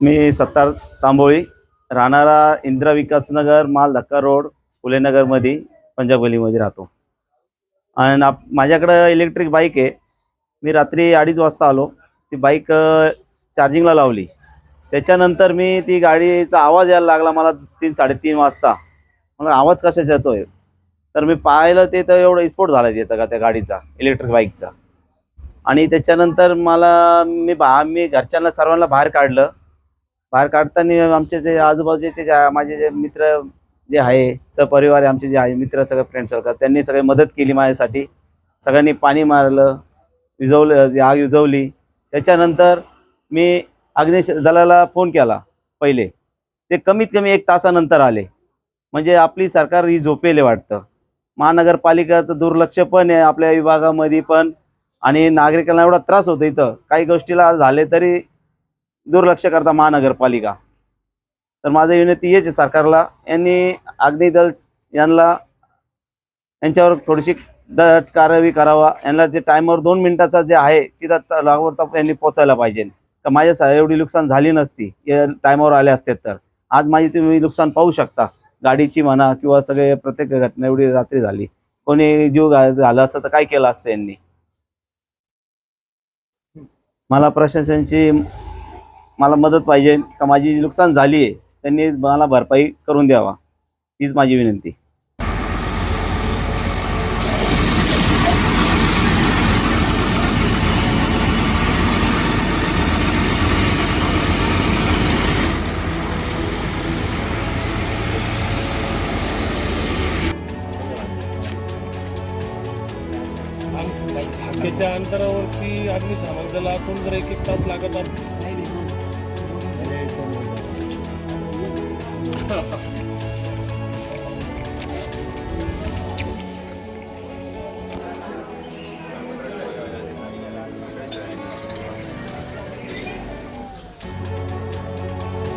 मी सत्तार तांबोळी राहणारा इंदिरा विकासनगर माल धक्का रोड फुलेनगरमध्ये पंजाब गलीमध्ये राहतो. आणि आप माझ्याकडं इलेक्ट्रिक बाईक आहे. मी रात्री अडीच वाजता आलो. ती बाईक चार्जिंगला लावली. त्याच्यानंतर मी ती गाडीचा आवाज यायला लागला. मला तीन साडेतीन वाजता. मला आवाज कशाचा येतोय? तर मी पाहिलं ते तर एवढं स्फोट झाला त्याचा का त्या गाडीचा इलेक्ट्रिक बाईकचा आणि त्याच्यानंतर मला मी बा मी घरच्यांना सर्वांना बाहेर काढलं. बाहेर काढताना आमचे जे आजूबाजूचे जे माझे जे मित्र जे आहे सहपरिवार आहे आमचे जे आहे मित्र सगळे फ्रेंड सर्कल त्यांनी सगळे मदत केली माझ्यासाठी. सगळ्यांनी पाणी मारलं विझवलं आग विझवली त्याच्यानंतर मी अग्निश दलाला फोन केला पहिले. ते कमीत कमी एक तासानंतर आले. म्हणजे आपली सरकार ही झोपेले वाटतं. महानगरपालिकाचं दुर्लक्ष पण आहे आपल्या विभागामध्ये पण. आणि नागरिकांना एवढा त्रास होतो इथं. काही गोष्टीला झाले तरी दुर्लक्ष करता महानगरपालिका. तर माझी विनंती हेच आहे सरकारला. यांनी अग्निदल यांना यांच्यावर थोडीशी दट कारवाई करावा. यांना जे टायमवर दोन मिनिटाचा जे आहे तिथं लागवडता यांनी पोचायला पाहिजे. तर माझ्या सा- एवढी नुकसान झाली नसती. टायमावर आले असते तर. आज माझी तुम्ही नुकसान पाहू शकता. गाडीची म्हणा किंवा सगळे प्रत्येक घटना एवढी रात्री झाली. कोणी जीव झाला असतं तर काय केलं असतं यांनी? मला प्रशासनाची मला मदत पाहिजे का माझी जी नुकसान झाली आहे त्यांनी मला भरपाई करून द्यावा. हीच माझी विनंती. त्याच्या अंतरावरती अग्निशामक दल असून जर एक एक तास लागत असतो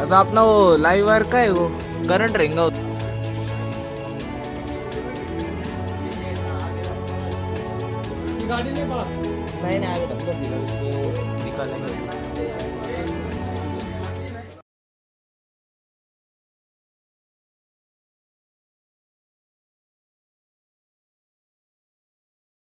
आता अपना वो लाइव वायर का है? करंट रहेगा गाडी नाही नहीं.